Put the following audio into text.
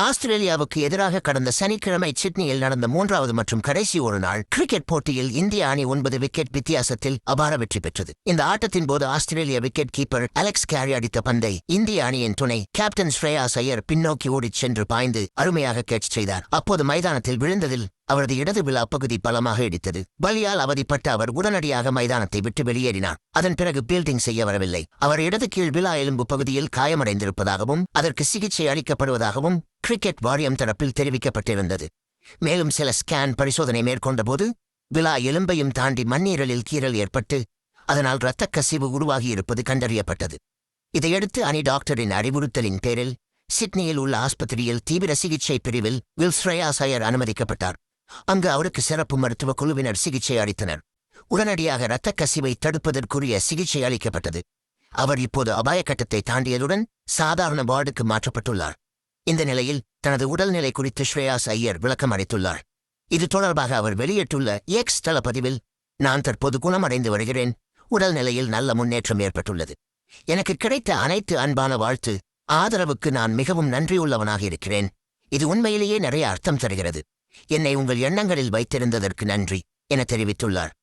ஆஸ்திரேலியாவுக்கு எதிராக கடந்த சனிக்கிழமை சிட்னியில் நடந்த மூன்றாவது மற்றும் கடைசி ஒரு நாள் கிரிக்கெட் போட்டியில் இந்திய அணி ஒன்பது விக்கெட் வித்தியாசத்தில் அபார வெற்றி பெற்றது. இந்த ஆட்டத்தின் போது ஆஸ்திரேலிய விக்கெட் கீப்பர் அலெக்ஸ் கேரி அடித்த பந்தை இந்திய அணியின் துணை கேப்டன் ஸ்ரேயாஸ் ஐயர் பின்னோக்கி ஓடிச் சென்று பாய்ந்து அருமையாக கேட்ச் செய்தார். அப்போது மைதானத்தில் விழுந்ததில் அவரது இடது விழா பகுதி பலமாக இடித்தது. பலியால் அவதிப்பட்ட அவர் உடனடியாக மைதானத்தை விட்டு வெளியேறினார். அதன் பிறகு பீல்டிங் செய்ய வரவில்லை. அவர் இடது கீழ் விழா எலும்பு பகுதியில் காயமடைந்திருப்பதாகவும் அதற்கு சிகிச்சை அளிக்கப்படுவதாகவும் கிரிக்கெட் வாரியம் தரப்பில் தெரிவிக்கப்பட்டிருந்தது. மேலும் சில ஸ்கேன் பரிசோதனை மேற்கொண்டபோது விழா எலும்பையும் தாண்டி மண்ணீரலில் கீறல் ஏற்பட்டு அதனால் இரத்தக் கசிவு உருவாகியிருப்பது கண்டறியப்பட்டது. இதையடுத்து அணி டாக்டரின் அறிவுறுத்தலின் பேரில் சிட்னியில் உள்ள ஆஸ்பத்திரியில் தீவிர சிகிச்சை பிரிவில் வில் ஸ்ரேயாஸ் அனுமதிக்கப்பட்டார். அங்கு அவருக்கு சிறப்பு மருத்துவ குழுவினர் சிகிச்சை அளித்தனர். உடனடியாக இரத்தக் கசிவை தடுப்பதற்குரிய சிகிச்சை அளிக்கப்பட்டது. அவர் இப்போது அபாய கட்டத்தை தாண்டியதுடன் சாதாரண வார்டுக்கு மாற்றப்பட்டுள்ளார். இந்த நிலையில் தனது உடல்நிலை குறித்து ஸ்ரேயாஸ் ஐயர் விளக்கம் அளித்துள்ளார். இது தொடர்பாக அவர் வெளியிட்டுள்ள எக்ஸ் தளப்பதிவில் நான் தற்போது குணமடைந்து வருகிறேன். உடல்நிலையில் நல்ல முன்னேற்றம் ஏற்பட்டுள்ளது. எனக்கு கிடைத்த அனைத்து அன்பான வாழ்த்து. ஆதரவுக்கு நான் மிகவும் நன்றியுள்ளவனாக இருக்கிறேன். இது உண்மையிலேயே நிறைய அர்த்தம் தருகிறது. என்னை உங்கள் எண்ணங்களில் வைத்திருந்ததற்கு நன்றி என தெரிவித்துள்ளார்.